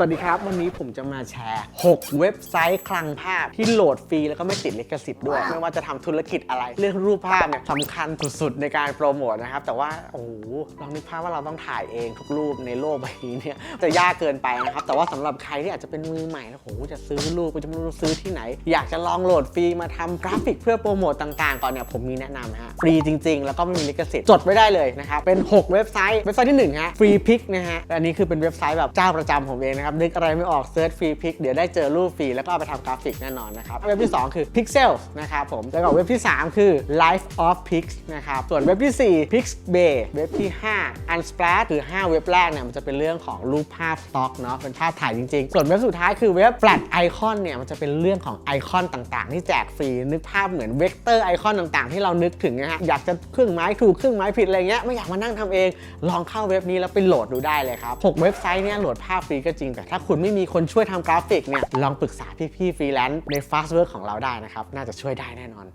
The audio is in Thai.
สวัสดีครับ วันนี้ผมจะมาแชร์ 6 เว็บไซต์คลังภาพที่โหลดฟรีแล้วก็ไม่ติดลิขสิทธิ์ด้วย ไม่ว่าจะทำธุรกิจอะไร เรื่องรูปภาพเนี่ยสำคัญสุดๆในการโปรโมทนะครับ แต่ว่าโอ้โหลองนึกภาพว่าเราต้องถ่ายเองทุกรูปในโลกใบนี้เนี่ยจะยากเกินไปนะครับ แต่ว่าสำหรับใครที่อาจจะเป็นมือใหม่แล้วโอ้โหจะซื้อรูปจะไม่รู้ซื้อที่ไหน อยากจะลองโหลดฟรีมาทำกราฟิกเพื่อโปรโมทต่างๆก่อนเนี่ยผมมีแนะนำนะฮะฟรีจริง ๆ แล้วก็ไม่มีลิขสิทธิ์จดไว้ได้เลยนะครับเป็น 6 เว็บไซต์เว็บไซต์ที่1ฮะฟรีพิกนะฮะและอันนี้คือเป็นเว็บไซต์แบบเจ้าประจำผมเองนะครับนึกอะไรไม่ออกเซิร์ชฟรีพิกเดี๋ยวได้เจอรูปฟรีแล้วก็เอาไปทำกราฟิกแน่นอนนะครับเว็บที่ 2 คือ Pixel นะครับผมแล้วก็เว็บที่ 3 คือ Life of Pix นะครับส่วนเว็บที่ 4 Pixbay เว็บที่ 5 Unsplash คือ 5 เว็บแรกเนี่ยมันจะเป็นเรื่องของรูปภาพสต็อกเนาะเป็นภาพถ่ายจริงๆ ส่วนเว็บสุดท้ายคือเว็บ Flat Icon เนี่ยมันจะเป็นเรื่องของไอคอนต่างๆ ที่แจกฟรีนึกภาพเหมือนเวกเตอร์ไอคอนต่างๆ ที่เรานึกถึงนะฮะอยากจะเครื่องไม้ถูกเครื่องไม้ผิดอะไรเงี้ยไม่อยากมานั่งทำเองลองเข้าเว็บนี้แล้วไปโหลดดูได้เลยครับหกเว็บไซต์เนี่ยโหลดภาพฟรีก็จริงแต่ถ้าคุณไม่มีคนช่วยทำกราฟิกเนี่ยลองปรึกษาพี่ๆฟรีแลนซ์ใน Fast Work ของเราได้นะครับ น่าจะช่วยได้แน่นอน